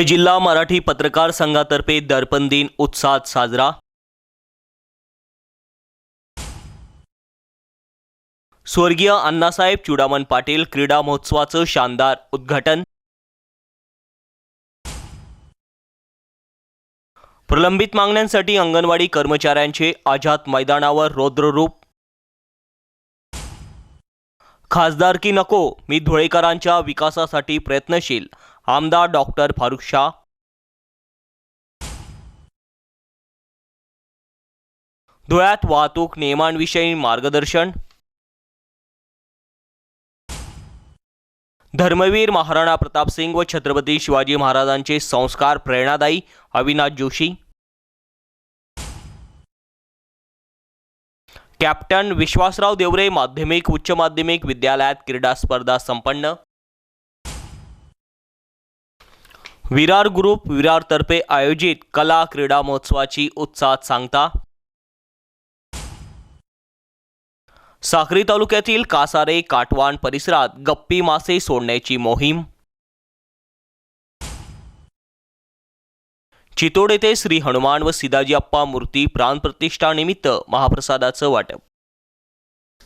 धुळे जिल्हा मराठी पत्रकार संघातर्फे दर्पण दिन उत्साहात साजरा. स्वर्गीय अण्णासाहेब चुडामण पाटील क्रीडा महोत्सवाचं शानदार उद्घाटन. प्रलंबित मागण्यांसाठी अंगणवाडी कर्मचाऱ्यांचे आझाद मैदानावर रौद्ररूप. खासदारकी नको मी धुळेकरांच्या विकासासाठी प्रयत्नशील आमदार डॉक्टर फारुख शाह. धुळ्यात वाहतूक नियमांविषयी मार्गदर्शन. धर्मवीर महाराणा प्रतापसिंग व छत्रपती शिवाजी महाराजांचे संस्कार प्रेरणादायी अविनाश जोशी. कॅप्टन विश्वासराव देवरे माध्यमिक उच्च माध्यमिक विद्यालयात क्रीडा स्पर्धा संपन्न. विरार ग्रुप विरारतर्फे आयोजित कला क्रीडा महोत्सवाची उत्साहात सांगता. साक्री तालुक्यातील कासारे काटवान परिसरात गप्पी मासे सोडण्याची मोहीम. चितोड येथे श्री हनुमान व सिदाजी अप्पा मूर्ती प्राणप्रतिष्ठा निमित्त महाप्रसादाचं वाटप.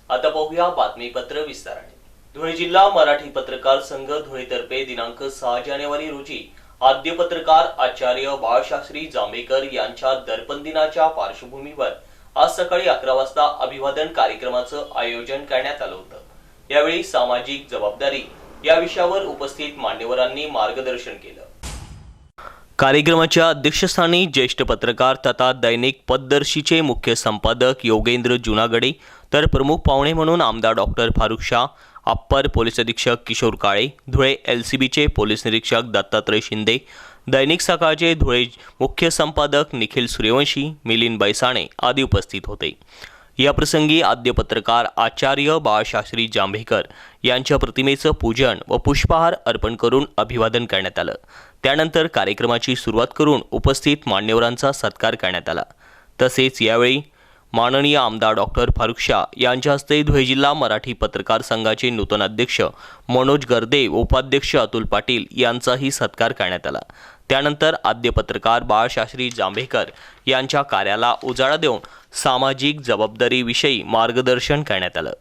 आता पाहूया बातमीपत्र विस्ताराने. धुळे जिल्हा मराठी पत्रकार संघ धुळेतर्फे दिनांक सहा जानेवारी रोजी आद्य पत्रकार आचार्य बाळशास्त्री जांभेकर यांच्या दर्पण दिनाच्या पार्श्वभूमीवर आज सकाळी अकरा वाजता अभिवादन कार्यक्रमाचं आयोजन करण्यात आलं होतं. यावेळी सामाजिक जबाबदारी या विषयावर उपस्थित मान्यवरांनी मार्गदर्शन केलं. कार्यक्रमाच्या अध्यक्षस्थानी ज्येष्ठ पत्रकार तथा दैनिक पददर्शीचे मुख्य संपादक योगेंद्र जुनागडे तर प्रमुख पाहुणे म्हणून आमदार doctor Farooq Shah upper police अधीक्षक किशोर काळे धुळे एल सी बीचे पोलीस निरीक्षक दत्तात्रय शिंदे दैनिक सकाळचे धुळे मुख्य संपादक निखिल सूर्यवंशी मिलिंद बैसाणे आदी उपस्थित होते. या प्रसंगी आद्य पत्रकार आचार्य बाळशास्त्री जांभेकर यांच्या प्रतिमेचं पूजन व पुष्पहार अर्पण करून अभिवादन करण्यात आलं. त्यानंतर कार्यक्रमाची सुरुवात करून उपस्थित मान्यवरांचा सत्कार करण्यात आला. तसेच यावेळी माननीय आमदार डॉक्टर फारुख शाह यांच्या हस्ते धुळे जिल्हा मराठी पत्रकार संघाचे नूतन अध्यक्ष मनोज गर्दे उपाध्यक्ष अतुल पाटील यांचाही सत्कार करण्यात आला. त्यानंतर आद्य पत्रकार बाळशास्त्री जांभेकर यांच्या कार्याला उजाळा देऊन सामाजिक जबाबदारीविषयी मार्गदर्शन करण्यात आलं.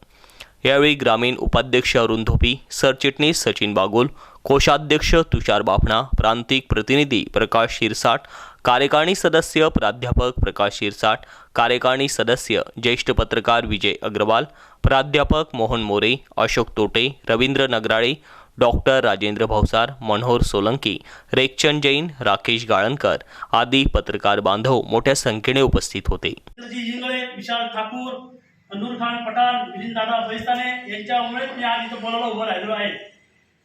यावेळी ग्रामीण उपाध्यक्ष अरुण धोपी सरचिटणीस सचिन बागुल कोषाध्यक्ष तुषार बाफणा प्रांतिक प्रतिनिधी प्रकाश शिरसाट कार्यकारिणी सदस्य प्राध्यापक प्रकाश शिरसाट कार्यकारिणी सदस्य ज्येष्ठ पत्रकार विजय अग्रवाल प्राध्यापक मोहन मोरे अशोक तोटे रवींद्र नगराळे डॉक्टर राजेंद्र भावसार मनोहर सोलंकी रेखचंद जैन राकेश गाळणकर आदी पत्रकार बांधव मोठ्या संख्येने उपस्थित होते. विशाल ठाकूर नूर खान पठाण मिलिंद दादा बैस्ताने यांच्यामुळे मी आज इथं बोलायला उभं राहिलो आहे.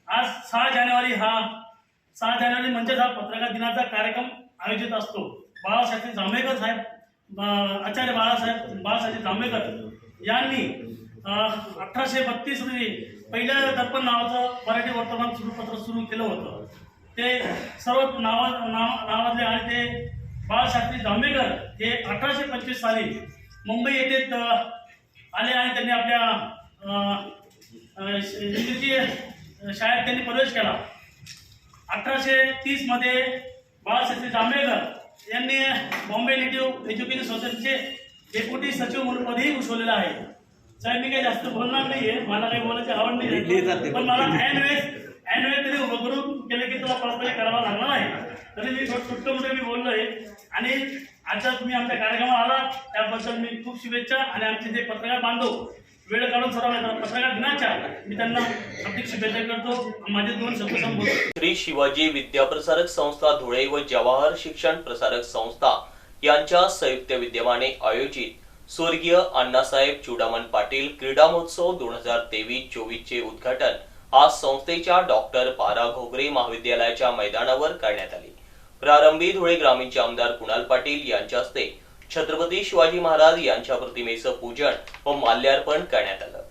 आज सहा जानेवारी हा सहा जानेवारी म्हणजेच हा पत्रकार दिनाचा कार्यक्रम आयोजित असतो. बाळासाहेब जांभेकर साहेब आचार्य बाळासाहेब बाळासाहेब जांभेकर यांनी अठराशे बत्तीस रोजी पहिलं दर्पण नावाचं मराठी वर्तमान सुरूपत्र सुरू केलं होतं. ते सर्व नावा नाव नावातले आणि ते बाळशास्त्री जांभेकर हे अठराशे पंचवीस साली मुंबई येथे आले आणि त्यांनी आपल्या श- इंग्रजी शाळेत त्यांनी प्रवेश केला. अठराशे तीसमध्ये बाळशास्त्री जांभेकर यांनी बॉम्बे नेटिव्ह एज्युकेशन सोसायटीचे डेप्युटी सचिव म्हणून पदही घुसवलेलं आहे साहेब मी काही जास्त बोलणार नाहीये मला काही बोलायची आवड नाही पण मला ऐन वेळेस तरी उभं करून केलं की तुला परस्पर करावा लागणार आहे तरी मी छोटं मोठं मी बोललोय आणि आजचा तुम्ही आमच्या कार्यक्रमाला आला त्याबद्दल मी खूप शुभेच्छा आणि आमचे जे पत्रकार बांधव वेळ काढून सर्व येतात पत्रकार दिनाच्या मी त्यांना हार्दिक शुभेच्छा करतो. माझे दोन शब्द संबोधतो श्री शिवाजी विद्याप्रसारक संस्था धुळे व जवाहर शिक्षण प्रसारक संस्था यांच्या संयुक्त विद्यमाने आयोजित स्वर्गीय अण्णासाहेब चुडामन पाटील क्रीडा महोत्सव दोन हजार तेवीस चोवीस चे उद्घाटन आज संस्थेच्या डॉक्टर पारा घोगरे महाविद्यालयाच्या मैदानावर करण्यात आले. प्रारंभी धुळे ग्रामीणचे आमदार कुणाल पाटील यांच्या हस्ते छत्रपती शिवाजी महाराज यांच्या प्रतिमेचं पूजन व माल्यार्पण करण्यात आलं.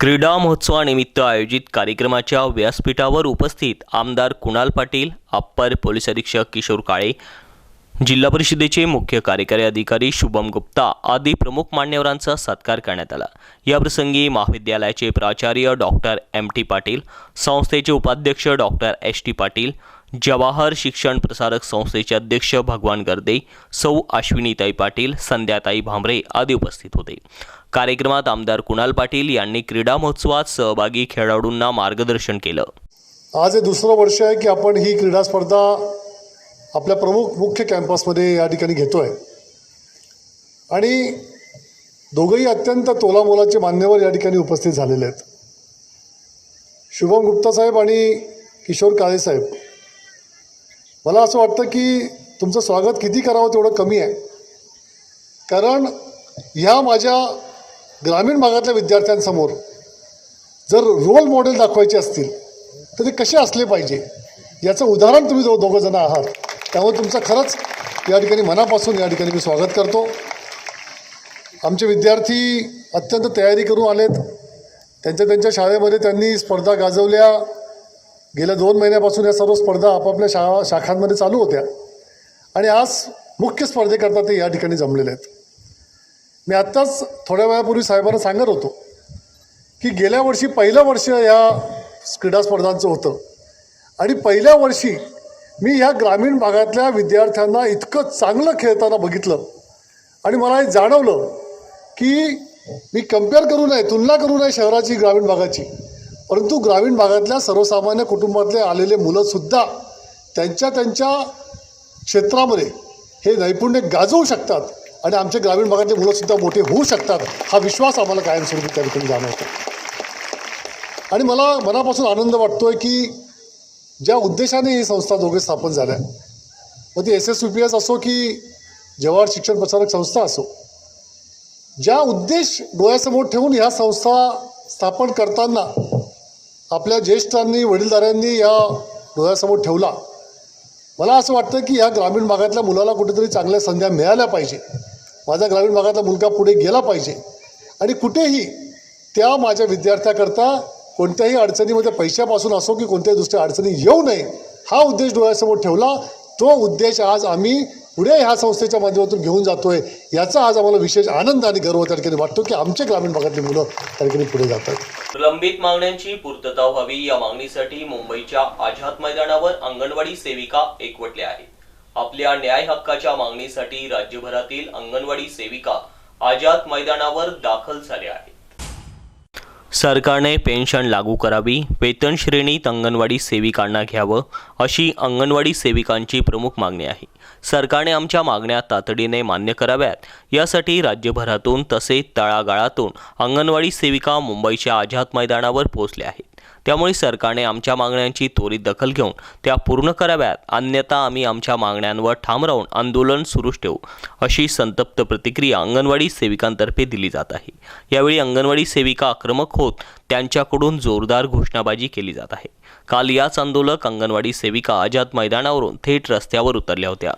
क्रीडा महोत्सवानिमित्त आयोजित कार्यक्रमाच्या व्यासपीठावर उपस्थित आमदार कुणाल पाटील अप्पर पोलीस अधीक्षक किशोर काळे जिल्हा परिषदेचे मुख्य कार्यकारी अधिकारी शुभम गुप्ता आदी प्रमुख मान्यवरांचा सत्कार करण्यात आला. याप्रसंगी महाविद्यालयाचे प्राचार्य डॉक्टर एम टी पाटील संस्थेचे उपाध्यक्ष doctor S T Patil Jawahar शिक्षण प्रसारक संस्थेचे अध्यक्ष भगवान गर्दे सौ अश्विनीताई पाटील संध्याताई भांबरे आदी उपस्थित होते. कार्यक्रमात आमदार कुणाल पाटील यांनी क्रीडा महोत्सवात सहभागी खेळाडूंना मार्गदर्शन केलं. आज हे दुसरं वर्ष आहे की आपण ही क्रीडा स्पर्धा आपल्या प्रमुख मुख्य कॅम्पसमध्ये या ठिकाणी घेतो आहे आणि दोघंही अत्यंत तोलामोलाचे मान्यवर या ठिकाणी उपस्थित झालेले आहेत. शुभम गुप्ता साहेब आणि किशोर काळे साहेब. मला असं वाटतं की तुमचं स्वागत किती करावं तेवढं कमी आहे. कारण ह्या माझ्या ग्रामीण भागातल्या विद्यार्थ्यांसमोर जर रोल मॉडेल दाखवायचे असतील तर ते कसे असले पाहिजे? याचं उदाहरण तुम्ही दो दोघं जण आहात. त्यामुळे तुमचं खरंच या ठिकाणी मनापासून या ठिकाणी मी स्वागत करतो. आमचे विद्यार्थी अत्यंत तयारी करून आलेत. त्यांच्या त्यांच्या शाळेमध्ये त्यांनी स्पर्धा गाजवल्या. गेल्या दोन महिन्यापासून या सर्व स्पर्धा आपापल्या शाळा शाखांमध्ये चालू होत्या. आणि आज मुख्य स्पर्धेकरता ते या ठिकाणी जमलेले आहेत. मी आत्ताच थोड्या वेळापूर्वी साहेबांना सांगत होतो की गेल्या वर्षी पहिलं वर्ष या क्रीडा स्पर्धांचं होतं. आणि पहिल्या वर्षी मी ह्या ग्रामीण भागातल्या विद्यार्थ्यांना इतकं चांगलं खेळताना बघितलं. आणि मला हे जाणवलं की मी कंपेअर करू नये तुलना करू नये शहराची ग्रामीण भागाची. परंतु ग्रामीण भागातल्या सर्वसामान्य कुटुंबातले आलेले मुलंसुद्धा त्यांच्या त्यांच्या क्षेत्रामध्ये हे नैपुण्य गाजवू शकतात आणि आमच्या ग्रामीण भागातले मुलंसुद्धा मोठे होऊ शकतात हा विश्वास आम्हाला कायमस्वरूपी त्या ठिकाणी जाणवतो. आणि मला मनापासून आनंद वाटतो आहे की ज्या उद्देशाने ही संस्था दोघे स्थापन झाल्या मग ती S S U P S असो की जवाहर शिक्षण प्रसारक संस्था असो ज्या उद्देश डोळ्यासमोर ठेवून ह्या संस्था स्थापन करताना आपल्या ज्येष्ठांनी वडीलधाऱ्यांनी या डोळ्यासमोर ठेवला. मला असं वाटतं की ह्या ग्रामीण भागातल्या मुलाला कुठेतरी चांगल्या संध्या मिळाल्या पाहिजे. माझा ग्रामीण भागातला मुलगा पुढे गेला पाहिजे. आणि कुठेही त्या माझ्या विद्यार्थ्याकरता कोणत्याही अडचणीमध्ये पैशापासून असो की कोणत्याही दुसऱ्या अडचणी येऊ नये हा उद्देश डोळ्यासमोर ठेवला. तो उद्देश आज आम्ही पुढे ह्या संस्थेच्या माध्यमातून घेऊन जातोय याचा आज आम्हाला विशेष आनंद आणि गर्व त्या ठिकाणी वाटतो की आमचे ग्रामीण भागातली मुलं त्या ठिकाणी पुढे जातात. प्रलंबित मागण्यांची पूर्तता व्हावी या मागणीसाठी मुंबईच्या आझाद मैदानावर अंगणवाडी सेविका एकवटल्या आहेत. आपल्या न्याय हक्काच्या मागणीसाठी राज्यभरातील अंगणवाडी सेविका आझाद मैदानावर दाखल झाल्या आहेत. सरकारने पेन्शन लागू करावी वेतन श्रेणीत अंगणवाडी सेविकांना घ्यावं अशी अंगणवाडी सेविकांची प्रमुख मागणी आहे. सरकारने आमच्या मागण्या तातडीने मान्य कराव्यात. यासाठी राज्यभरातून तसेच तळागाळातून अंगणवाडी सेविका मुंबईच्या आझाद मैदानावर पोहोचल्या आहेत. त्यामुळे सरकारने आमच्या मागण्यांची त्वरित दखल घेऊन त्या पूर्ण कराव्यात. अन्यथा आम्ही आमच्या मागण्यांवर ठाम राहून आंदोलन सुरूच ठेवू अशी संतप्त प्रतिक्रिया अंगणवाडी सेविकांतर्फे दिली जात आहे. यावेळी अंगणवाडी सेविका आक्रमक होत त्यांच्याकडून जोरदार घोषणाबाजी केली जात आहे. काल याच आंदोलक अंगणवाडी सेविका आझाद मैदानावरून थेट रस्त्यावर उतरल्या होत्या.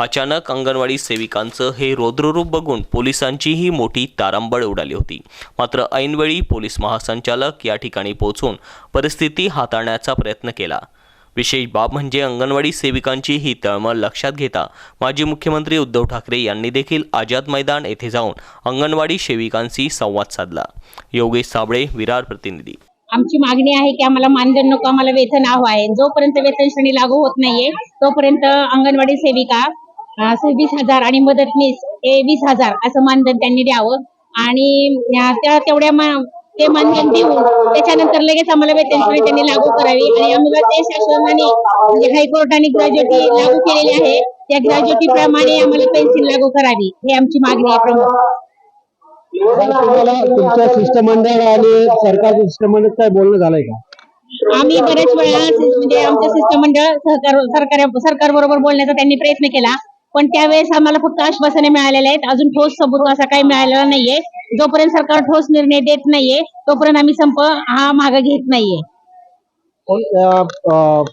अचानक अंगणवाडी सेविकांचं हे रौद्ररूप बघून पोलिसांचीही मोठी तारांबळ उडाली होती. मात्र ऐनवेळी पोलीस महासंचालक या ठिकाणी पोहोचून परिस्थिती हाताळण्याचा प्रयत्न केला. विशेष बाब म्हणजे अंगणवाडी सेविकांची ही तळमळ लक्षात घेता माजी मुख्यमंत्री उद्धव ठाकरे यांनी देखील आझाद मैदान येथे जाऊन अंगणवाडी सेविकांशी संवाद साधला. योगेश साबळे विरार प्रतिनिधी. आमची मागणी आहे की आम्हाला मानधन नको आम्हाला वेतन हवं आहे. जोपर्यंत वेतन श्रेणी लागू होत नाहीये तोपर्यंत अंगणवाडी सेविका सव्वीस हजार आणि मदतनीस हे वीस हजार असं मानधन त्यांनी द्यावं. आणि त्या तेवढ्या मा- ते मानधन देऊन त्याच्यानंतर लगेच आम्हाला वेतन त्यांनी लागू करावी. आणि आम्हाला ते शासनाने म्हणजे हायकोर्टाने ग्रॅज्युएटी लागू केलेली आहे. त्या ग्रॅज्युएटी प्रमाणे आम्हाला पेन्शन लागू करावी हे आमची मागणी आहे प्रमुख. तुमच्या शिष्टमंडळ आणि सरकारच्या शिष्टमंडळ काय बोलणं झालंय का? आम्ही बरेच वेळा म्हणजे आमचं शिष्टमंडळ सरकार सरकार बरोबर बोलण्याचा त्यांनी प्रयत्न केला. पण त्यावेळेस आम्हाला फक्त आश्वासने मिळालेले आहेत. अजून ठोस सबूत असा काही मिळालेला नाहीये. जोपर्यंत सरकार ठोस निर्णय देत नाहीये तोपर्यंत आम्ही संप हा मागे घेत नाहीये.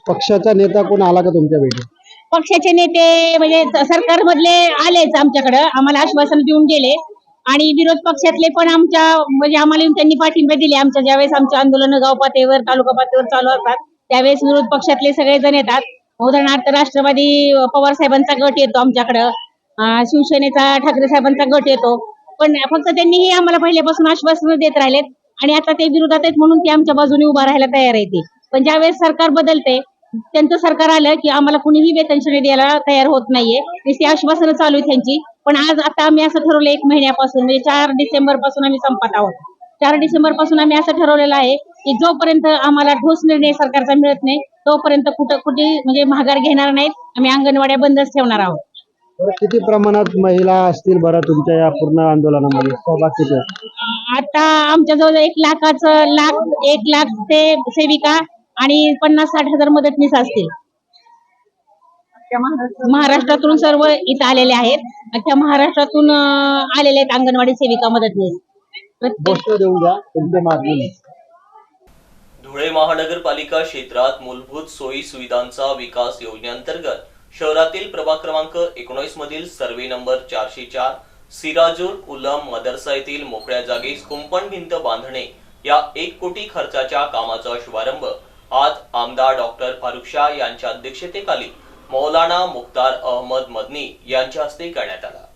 पक्षाचा नेता कोण आला का तुमच्या भेटी पक्षाचे नेते म्हणजे सरकारमधले आलेच आमच्याकडं. आम्हाला आश्वासन देऊन गेले. आणि विरोध पक्षातले पण आमच्या म्हणजे आम्हाला त्यांनी पाठिंबा दिले. आमच्या ज्यावेळेस आमचे आंदोलन गाव पातळीवर तालुका पातळीवर चालू असतात त्यावेळेस विरोध पक्षातले सगळे जण येतात. उदाहरणार्थ राष्ट्रवादी पवार साहेबांचा गट येतो आमच्याकडं. शिवसेनेचा ठाकरे साहेबांचा गट येतो. पण फक्त त्यांनीही आम्हाला पहिल्यापासून आश्वासन देत राहिलेत आणि आता ते विरोधात आहेत म्हणून ते आमच्या बाजूने उभा राहायला तयार आहे ते. पण ज्यावेळेस सरकार बदलते त्यांचं सरकार आलं की आम्हाला कुणीही वेतन श्रेणी द्यायला तयार होत नाहीये. नुसती आश्वासनं चालू आहेत त्यांची. पण आज आता आम्ही असं ठरवलं एक महिन्यापासून म्हणजे चार डिसेंबरपासून आम्ही संपत आहोत. चार डिसेंबरपासून आम्ही असं ठरवलेलं आहे की जोपर्यंत आम्हाला ठोस निर्णय सरकारचा मिळत नाही तोपर्यंत कुठं कुठे म्हणजे माघार घेणार नाहीत आम्ही अंगणवाड्या बंदच ठेवणार आहोत. किती प्रमाणात महिला असतील बरं तुमच्या या पूर्ण आंदोलनामध्ये? सहभाग किती? आता आमच्या जवळ एक लाखाचं लाख एक लाख ते सेविका आणि पन्नास साठ हजार मदतनीस असतील. महाराष्ट्रातून सर्व इथं आलेले आहेत अख्ख्या महाराष्ट्रातून आलेले आहेत अंगणवाडी सेविका मदतनीस. प्रत्येक गोष्ट देऊ द्या तुमच्या मागणी धुळे महानगरपालिका क्षेत्रात मूलभूत सोयी सुविधांचा विकास योजनेअंतर्गत शहरातील प्रभाग क्रमांक एकोणीस मधील सर्वे नंबर चारशे चार सिराजूर उलम मदरसा येथील मोकळ्या जागेस कुंपण भिंत बांधणे या एक कोटी खर्चाच्या कामाचा शुभारंभ आज आमदार डॉक्टर फारुख शाह यांच्या अध्यक्षतेखाली मौलाना मुख्तार अहमद मदनी यांच्या हस्ते करण्यात आला.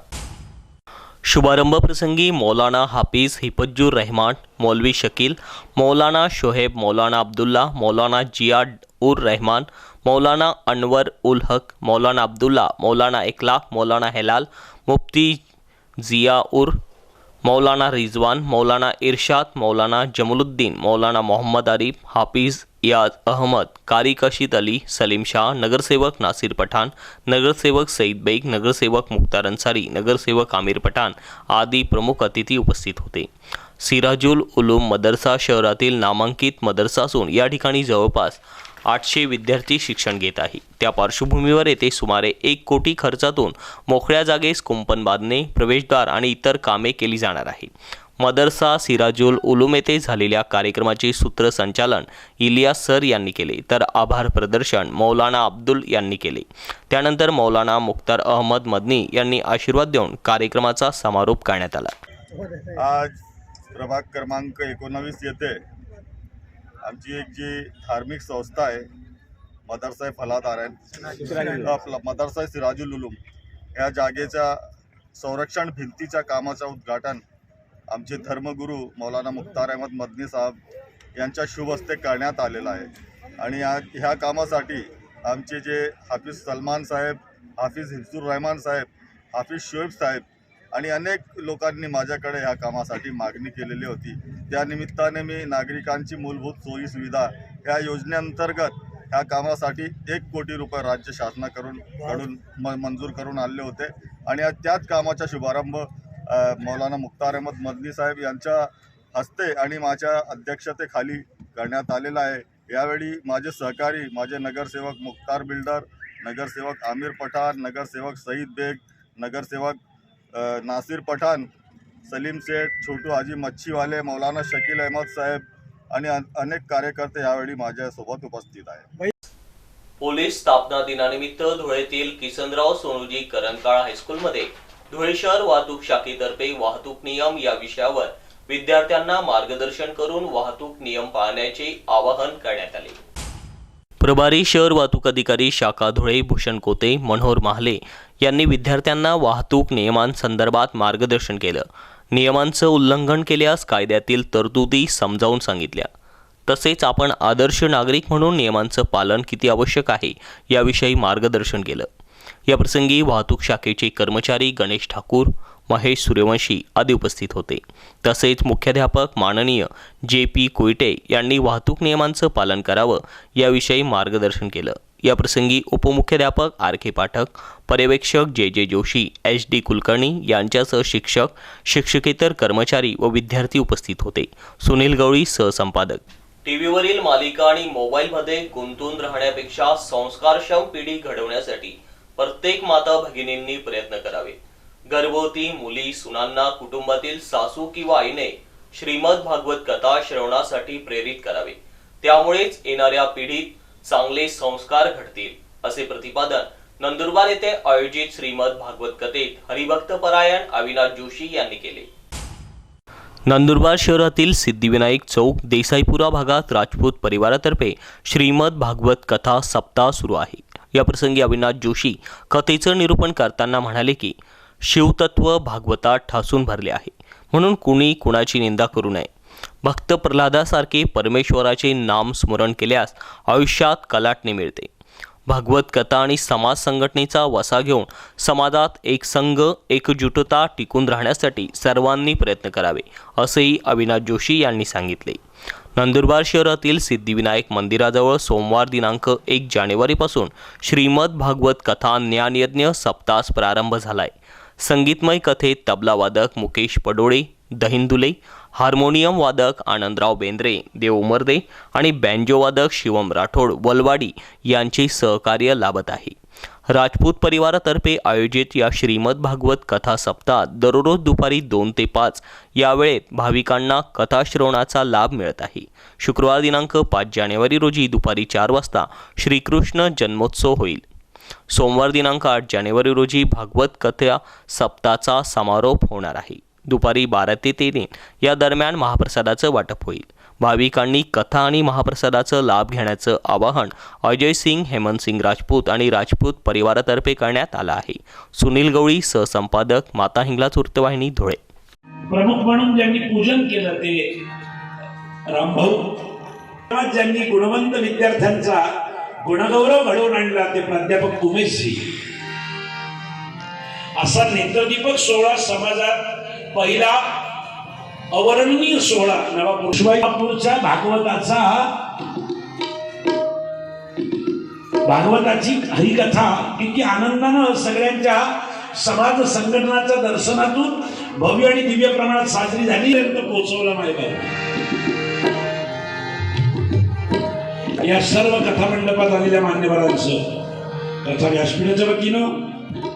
शुभारंभ प्रसंगी मौलाना हाफिज हिफज्जुर रहमान मौलवी शकील मौलाना शोहेब मौलाना अब्दुल्ला मौलाना जिया उर रहमान मौलाना अनवर उल हक मौलाना अब्दुल्ला मौलाना इखलाक मौलाना हेलाल मुफ्ती जिया उर मौलाना रिजवान मौलाना इरशाद मौलाना जमलुद्दीन मौलाना मोहम्मद आरिफ हाफिज याज अहमद कारी कशीद अली सलीम शाह नगरसेवक नासिर पठाण नगरसेवक सईद बेग नगरसेवक मुख्तार अन्सारी नगरसेवक आमिर पठाण आदी प्रमुख अतिथी उपस्थित होते. सिराजुल उलूम मदरसा शहरातील नामांकित मदरसा असून या ठिकाणी जवळपास आठशे विद्यार्थी शिक्षण घेत आहे. त्या पार्श्वभूमीवर येथे सुमारे एक कोटी खर्चातून मोकळ्या जागेस कुंपण बांधणे प्रवेशद्वार आणि इतर कामे केली जाणार आहे मदरसा सिराजुल उलूम येथे झालेल्या कार्यक्रमाचे सूत्रसंचालन इलिया सर यांनी केले तर आभार प्रदर्शन मौलाना अब्दुल यांनी केले. त्यानंतर मौलाना मुख्तार अहमद मदनी यांनी आशीर्वाद देऊन कार्यक्रमाचा समारोप करण्यात आला. आज प्रभाग क्रमांक एकोणावीस येथे आमची एक जी धार्मिक संस्था आहे मदरसा फलादारायण आपला मदरसा सिराजुल उलूम या जागेच्या संरक्षण भिंतीच्या कामाचं उद्घाटन आमचे धर्मगुरू मौलाना मुख्तार अहमद मदनी साहेब यांच्या शुभ हस्ते करण्यात आलेलं आहे. आणि या ह्या कामासाठी आमचे जे हाफिज सलमान साहेब हाफिज हिफजुर रहमान साहेब हाफिज शोएब साहेब आणि अनेक लोकांनी माझ्याकडे ह्या कामासाठी मागणी केलेली होती. त्यानिमित्ताने मी नागरिकांची मूलभूत सोयी सुविधा ह्या योजनेअंतर्गत ह्या कामासाठी एक कोटी रुपये राज्य शासनाकडून कडून म मंजूर करून आणले होते. आणि आज त्याच कामाचा शुभारंभ मौलाना मुख्तार अहमद मदनी साहेब यांच्या हस्ते आणि माझ्या अध्यक्षतेखाली करण्यात आलेला आहे. यावेळी माझे सहकारी माझे नगरसेवक मुख्तार बिल्डर नगरसेवक आमिर पठाण नगरसेवक सईद बेग नगरसेवक नासिर पठाण सलीम शेठ छोटू हाजी मच्छीवाले मौलाना शकील अहमद साहेब आणि अनेक कार्यकर्ते यावेळी माझ्यासोबत उपस्थित आहेत. पोलीस स्थापना दिनानिमित्त धुळेतील किसनराव सोनूजी करंकाळ हायस्कूलमध्ये धुळे शहर वाहतूक शाखेतर्फे वाहतूक नियम या विषयावर विद्यार्थ्यांना मार्गदर्शन करून वाहतूक नियम पाळण्याचे आवाहन करण्यात आले. प्रभारी शहर वाहतूक अधिकारी शाखा धुळे भूषण कोते मनोहर महाले यांनी विद्यार्थ्यांना वाहतूक नियमांसंदर्भात मार्गदर्शन केलं. नियमांचं उल्लंघन केल्यास कायद्यातील तरतुदी समजावून सांगितल्या. तसेच आपण आदर्श नागरिक म्हणून नियमांचं पालन किती आवश्यक आहे याविषयी मार्गदर्शन केलं. याप्रसंगी वाहतूक शाखेचे कर्मचारी गणेश ठाकूर महेश सूर्यवंशी आदी उपस्थित होते. तसेच मुख्याध्यापक माननीय जे पी कोयटे यांनी वाहतूक नियमांचं पालन करावं याविषयी मार्गदर्शन केलं. याप्रसंगी उपमुख्याध्यापक आर के पाठक पर्यवेक्षक जे जे जोशी एच डी कुलकर्णी यांच्यासह शिक्षक शिक्षकेतर कर्मचारी व विद्यार्थी उपस्थित होते. सुनील गवळी सहसंपादक. टीव्हीवरील मालिका आणि मोबाईलमध्ये गुंतून राहण्यापेक्षा संस्कारक्षम पिढी घडवण्यासाठी प्रत्येक माता भगिनींनी प्रयत्न करावे. गर्भवती मुली सुनांना कुटुंबातील सासू किंवा आईने श्रीमद भागवत कथा श्रवणासाठी प्रेरित करावे. त्यामुळेच येणाऱ्या पिढीत चांगले संस्कार घडतील असे प्रतिपादन नंदुरबार येथे आयोजित श्रीमद भागवत कथेत हरिभक्त परायण अविनाश जोशी यांनी केले. नंदुरबार शहरातील सिद्धिविनायक चौक देसाईपुरा भागात राजपूत परिवारातर्फे श्रीमद भागवत कथा सप्ताह सुरू आहे. या प्रसंगी अविनाश जोशी कथेचं निरूपण करताना म्हणाले की शिवतत्व भागवतात ठासून भरले आहे. म्हणून कुणी कुणाची निंदा करू नये. भक्त प्रल्हादासारखे परमेश्वराचे नाम स्मरण केल्यास आयुष्यात कलाटणे मिळते. भागवत कथा आणि समाज संघटनेचा वसा घेऊन समाजात एक संघ एकजुटता टिकून राहण्यासाठी सर्वांनी प्रयत्न करावे असेही अविनाश जोशी यांनी सांगितले. नंदुरबार शहरातील सिद्धिविनायक मंदिराजवळ सोमवार दिनांक एक जानेवारीपासून श्रीमद भागवत कथा ज्ञानयज्ञ सप्तास प्रारंभ झालाय. संगीतमय कथेत तबलावादक मुकेश पडोळे दहिंदुले हार्मोनियम वादक आनंदराव बेंद्रे देव उमरदे आणि बँजो वादक शिवम राठोड वलवाडी यांचे सहकार्य लाभत आहे. राजपूत परिवारातर्फे आयोजित या श्रीमद भागवत कथा सप्ताहात दररोज दुपारी दोन ते पाच या वेळेत भाविकांना कथाश्रवणाचा लाभ मिळत आहे. शुक्रवार दिनांक पाच जानेवारी रोजी दुपारी चार वाजता श्रीकृष्ण जन्मोत्सव होईल. सोमवार दिनांक आठ जानेवारी रोजी भागवत कथा सप्ताहाचा समारोप होणार आहे. दुपारी बारा ते तीन या दरम्यान महाप्रसादाचं वाटप होईल. भाविकांनी कथा आणि महाप्रसादाचं लाभ घेण्याचं आवाहन अजय सिंग हेमंत सिंग राजपूत आणि राजपूत परिवारातर्फे करण्यात आलं आहे. सुनील गवळी सहसंपादक माता हिंगलाज वृत्तवाहिनी धुळे. प्रमुख म्हणून ज्यांनी पूजन केलं ते रामभाऊ ज्यांनी गुणवंत विद्यार्थ्यांचा गुणगौरव घडवून आणला ते प्राध्यापक उमेशजी. असा नेत्रदीपक सोहळा समाजात पहिला अवर्णनीय सोहळा नवापूर शिवापूरच्या भागवताचा भागवताची हरिकथा किती आनंदानं सगळ्यांच्या समाज संघटनाच्या दर्शनातून भव्य आणि दिव्य प्रमाणात साजरी झाली पर्यंत पोहोचवला माहिती या सर्व कथा मंडपात आलेल्या मान्यवरांचं कथा व्यासपीठाच्या वतीनं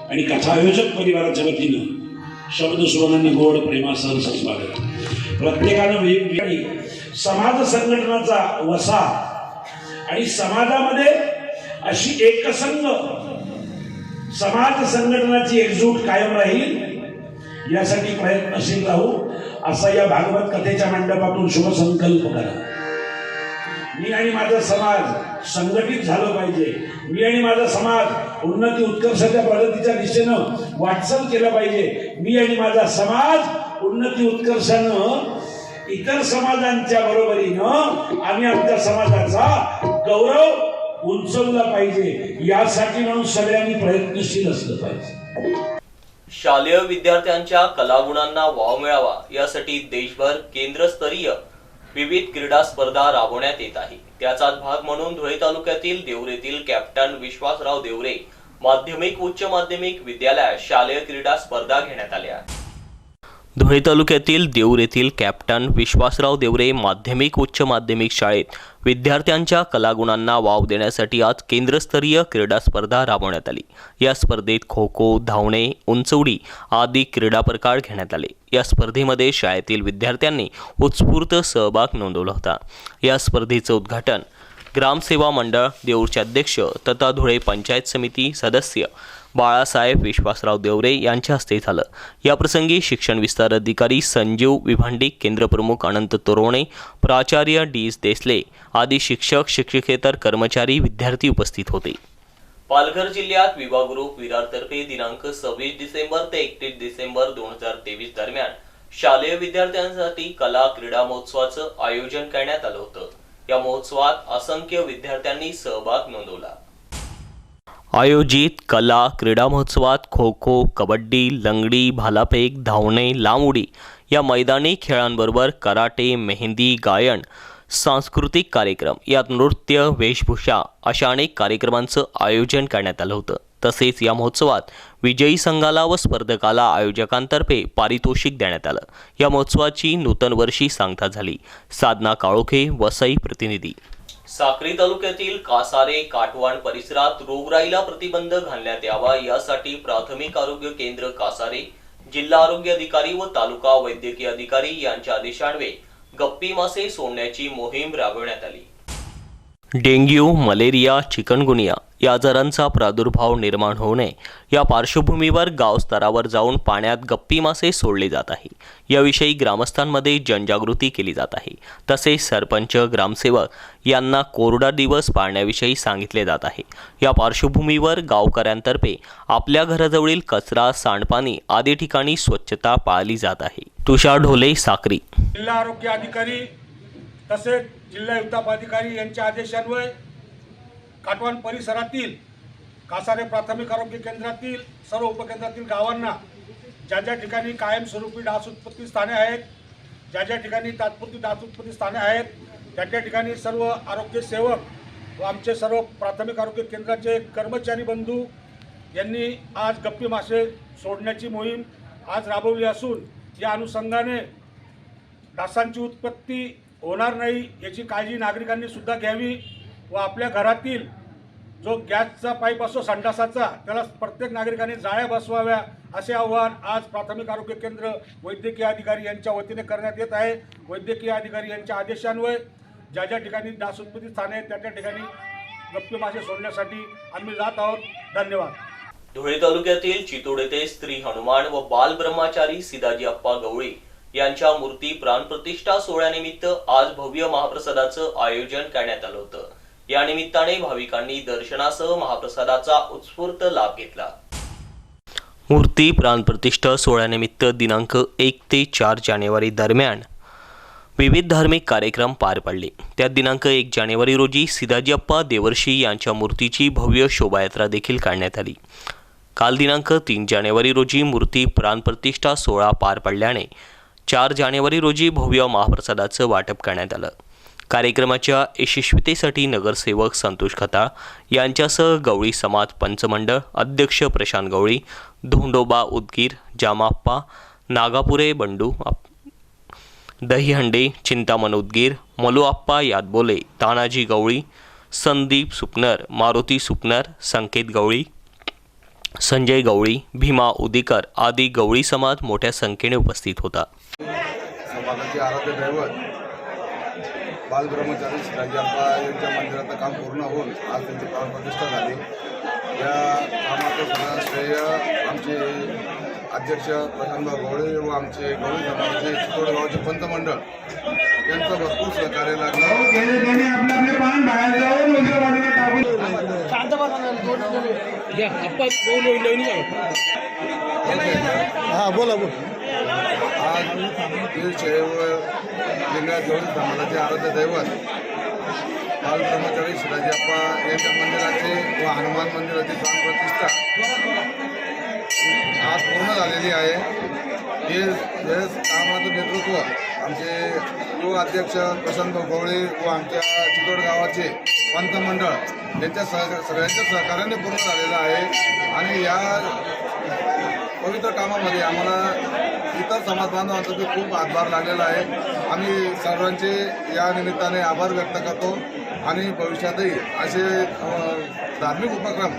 आणि कथा आयोजक परिवाराच्या वतीनं शब्द सुवनांनी गोड प्रेमासह स्वागत प्रत्येकानं वेगवेगळी समाज संघटनाचा वसा आणि समाजामध्ये अशी एकसंघ समाज संघटनाची एकजूट कायम राहील यासाठी प्रयत्नशील राहू असा या भागवत कथेच्या मंडपातून शुभसंकल्प करा. मी आणि माझा समाज संघटित झालं पाहिजे. मी आणि माझा समाज उन्नती उत्कर्षाच्या प्रगतीच्या दिशेनं वाटचाल केलं पाहिजे. मी आणि माझा समाज उन्नती उत्कर्षानं इतर समाजांच्या बरोबरीनं आम्ही आमच्या समाजाचा गौरव उंचवला पाहिजे. यासाठी म्हणून सगळ्यांनी प्रयत्नशील असलं पाहिजे. शालेय विद्यार्थ्यांच्या कलागुणांना वाव मिळावा. यासाठी देशभर केंद्रस्तरीय विविध क्रीडा स्पर्धा राबवण्यात येत आहे. त्याचाच भाग म्हणून धुळे तालुक्यातील देवरेतील कॅप्टन विश्वासराव देवरे माध्यमिक उच्च माध्यमिक विद्यालयात शालेय क्रीडा स्पर्धा घेण्यात आल्या. धुळे तालुक्यातील देऊर येथील कॅप्टन विश्वासराव देवरे माध्यमिक उच्च माध्यमिक शाळेत विद्यार्थ्यांच्या कलागुणांना वाव देण्यासाठी आज केंद्रस्तरीय क्रीडा स्पर्धा राबवण्यात आली. या स्पर्धेत खो खो धावणे उंचवडी आदी क्रीडा प्रकार घेण्यात आले. या स्पर्धेमध्ये शाळेतील विद्यार्थ्यांनी उत्स्फूर्त सहभाग नोंदवला होता. या स्पर्धेचं उद्घाटन ग्रामसेवा मंडळ देऊरचे अध्यक्ष तथा धुळे पंचायत समिती सदस्य बाळासाहेब विश्वासराव देवरे यांच्या हस्ते झालं. याप्रसंगी शिक्षण विस्तार अधिकारी संजीव विभांडी केंद्रप्रमुख अनंत तोरवणे प्राचार्य डी एस देसले आदी शिक्षक शिक्षकेतर कर्मचारी विद्यार्थी उपस्थित होते. पालघर जिल्ह्यात विवा ग्रुप विरारतर्फे दिनांक सव्वीस डिसेंबर ते एकतीस डिसेंबर दोन हजार तेवीस दरम्यान शालेय विद्यार्थ्यांसाठी कला क्रीडा महोत्सवाचं आयोजन करण्यात आलं होतं. या महोत्सवात असंख्य विद्यार्थ्यांनी सहभाग नोंदवला. आयोजित कला क्रीडा महोत्सवात खो खो कबड्डी लंगडी भालाफेक धावणे लांब उडी या मैदानी खेळांबरोबर कराटे मेहंदी गायन सांस्कृतिक कार्यक्रम यात नृत्य वेशभूषा अशा अनेक कार्यक्रमांचं आयोजन करण्यात आलं होतं. तसेच या महोत्सवात विजयी संघाला व स्पर्धकाला आयोजकांतर्फे पारितोषिक देण्यात आलं. या महोत्सवाची नूतन वर्षी सांगता झाली. साधना काळोखे वसई प्रतिनिधी. साक्री तालुक्यातील कासारे काटवाण परिसरात रोगराईला प्रतिबंध घालण्यात यावा यासाठी प्राथमिक आरोग्य केंद्र कासारे जिल्हा आरोग्य अधिकारी व तालुका वैद्यकीय अधिकारी यांच्या आदेशान्वये गप्पी मासे सोडण्याची मोहीम राबविण्यात आली. डेंग्यू मलेरिया चिकनगुनिया या आजारांचा प्रादुर्भाव निर्माण होऊ नये. या पार्श्वभूमीवर गाव स्तरावर जाऊन पाण्यात गप्पी मासे सोडले जात आहे. याविषयी ग्रामस्थांमध्ये जनजागृती केली जात आहे. तसेच सरपंच ग्रामसेवक यांना कोरडा दिवस पाळण्याविषयी सांगितले जात आहे. या पार्श्वभूमीवर गावकऱ्यांतर्फे आपल्या घराजवळील कचरा सांडपाणी आदी ठिकाणी स्वच्छता पाळली जात आहे. तुषार ढोले साक्री. जिल्हा आरोग्य अधिकारी तसेच जिल्हा युद्धाप अधिकारी यांच्या आदेशान्वये काटवान परिसरातील कासारे प्राथमिक आरोग्य केंद्रातील सर्व उपकेंद्रातील गावांना ज्या ज्या ठिकाणी कायमस्वरूपी डास उत्पत्ती स्थाने आहेत ज्या ज्या ठिकाणी तात्पुरती डास उत्पत्ती स्थाने आहेत त्या त्या ठिकाणी सर्व आरोग्य सेवक व आमचे सर्व प्राथमिक आरोग्य केंद्राचे कर्मचारी बंधू यांनी आज गप्पी मासे सोडण्याची मोहीम आज राबवली असून या अनुषंगाने डासांची उत्पत्ती होणार नाही याची काळजी नागरिकांनी सुद्धा घ्यावी व आपल्या घरातील जो गॅसचा पाईप असो संडासाचा त्याला प्रत्येक नागरिकाने जाळ्या बसवाव्या असे आव्हान आज प्राथमिक आरोग्य केंद्र वैद्यकीय अधिकारी यांच्या वतीने करण्यात येत आहे. वैद्यकीय अधिकारी यांच्या आदेशान्वये ज्या ज्या ठिकाणी दासोत्पत्ती स्थाने आहेत त्या त्या ठिकाणी गप्पी मासे सोडण्यासाठी आम्ही जात आहोत. धन्यवाद. धुळे तालुक्यातील चितोड येथे स्त्री हनुमान व बाल ब्रह्मचारी सिदाजी अप्पा गवळी यांच्या मूर्ती प्राणप्रतिष्ठा सोहळ्यानिमित्त आज भव्य महाप्रसादाचं आयोजन करण्यात आलं होतं. या निमित्ताने भाविकांनी दर्शनासह महाप्रसादाचा उत्स्फूर्त लाभ घेतला. मूर्ती प्राणप्रतिष्ठा सोहळ्यानिमित्त दिनांक एक ते चार जानेवारी दरम्यान विविध धार्मिक कार्यक्रम पार पडले. त्यात दिनांक एक जानेवारी रोजी सिदाजीअप्पा देवर्षी यांच्या मूर्तीची भव्य शोभायात्रा देखील काढण्यात आली. काल दिनांक तीन जानेवारी रोजी मूर्ती प्राणप्रतिष्ठा सोहळा पार पडल्याने चार जानेवारी रोजी भव्य महाप्रसादाचं वाटप करण्यात आलं. कार्यक्रमाच्या यशस्वीतेसाठी नगरसेवक संतोष खताळ यांच्यासह गवळी समाज पंचमंडळ अध्यक्ष प्रशांत गवळी धोंडोबा उदगीर जामाप्पा नागापुरे बंडू आप- दहीहंडे चिंतामण उदगीर मलुआप्पा यादबोले तानाजी गवळी संदीप सुपनर मारुती सुपनर संकेत गवळी संजय गवळी भीमा उदिकर आदी गवळी समाज मोठ्या संख्येने उपस्थित होता. समाजाचे आराध्य दैवत बालब्रह्मचारी शिवाजी अप्पा यांच्या मंदिराचं काम पूर्ण होऊन आज त्यांची प्राणप्रतिष्ठा झाली. या कामाचं सगळं श्रेय आमचे अध्यक्ष प्रशांतभाऊ गवळे व आमचे गवळी समाजाचे चितोड गावाचे पंतमंडळ यांचं भरपूर सहकार्य लागलं. हां बोला बोला. आज शैव लिंगायत गवळी समाजाचे आराध्य दैवत बालब्रह्मचारी शिवाजी अप्पा यांच्या मंदिराचे व हनुमान मंदिराची प्राणप्रतिष्ठा आज पूर्ण झालेली आहे. हे हे कामाचं नेतृत्व आमचे युवा अध्यक्ष प्रशांत गवळे व आमच्या चितोड गावाचे पंतमंडळ यांच्या सह सगळ्यांच्या सहकार्याने पूर्ण झालेलं आहे. आणि या पवित्र कामामध्ये आम्हाला इतर समाज बांधवांचा बी खूप हातभार लागलेला आहे. आम्ही सर्वांचे या निमित्ताने आभार व्यक्त करतो. आणि भविष्यातही असे धार्मिक उपक्रम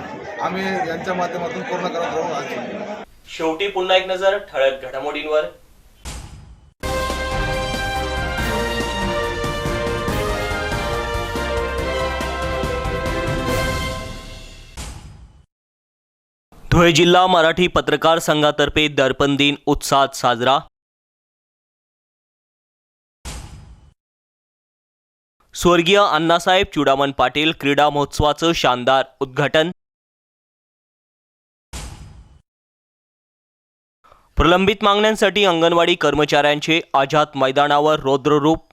आम्ही यांच्या माध्यमातून पूर्ण करत राहू. आज शेवटी पुन्हा एक नजर ठळक घडामोडींवर. धुळे जिल्हा मराठी पत्रकार संघातर्फे दर्पण दिन उत्साहात साजरा. स्वर्गीय अण्णासाहेब चुडामण पाटील क्रीडा महोत्सवाचं शानदार उद्घाटन. प्रलंबित मागण्यांसाठी अंगणवाडी कर्मचाऱ्यांचे आझाद मैदानावर रौद्ररूप.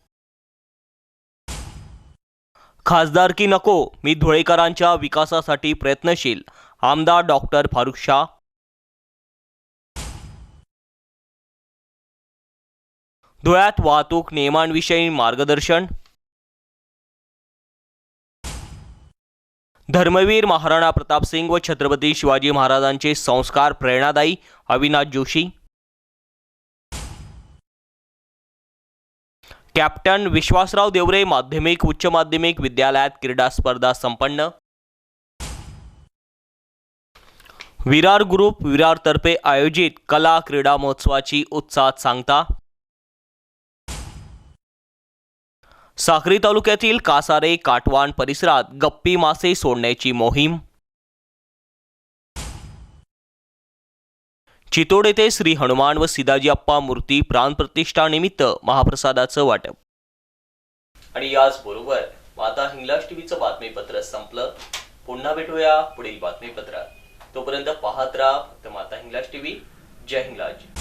खासदारकी नको मी धुळेकरांच्या विकासासाठी प्रयत्नशील आमदार डॉक्टर फारुख शाह. धुळ्यात वाहतूक नियमांविषयी मार्गदर्शन. धर्मवीर महाराणा प्रतापसिंग व छत्रपती शिवाजी महाराजांचे संस्कार प्रेरणादायी अविनाश जोशी. कॅप्टन विश्वासराव देवरे माध्यमिक उच्च माध्यमिक विद्यालयात क्रीडा स्पर्धा संपन्न. विरार ग्रुप विरारतर्फे आयोजित कला क्रीडा महोत्सवाची उत्साहात सांगता. साक्री तालुक्यातील कासारे काटवान परिसरात गप्पी मासे सोडण्याची मोहीम. चितोड येथे श्री हनुमान व सिदाजी अप्पा मूर्ती प्राणप्रतिष्ठानिमित्त महाप्रसादाचं वाटप. आणि याचबरोबर माता हिंगलाज टीव्हीचं बातमीपत्र संपलं. पुन्हा भेटूया पुढील बातमीपत्रात. तोपर्यंत पाहत राहा तर माता हिंगलाज टीव्ही. जय हिंगलाज.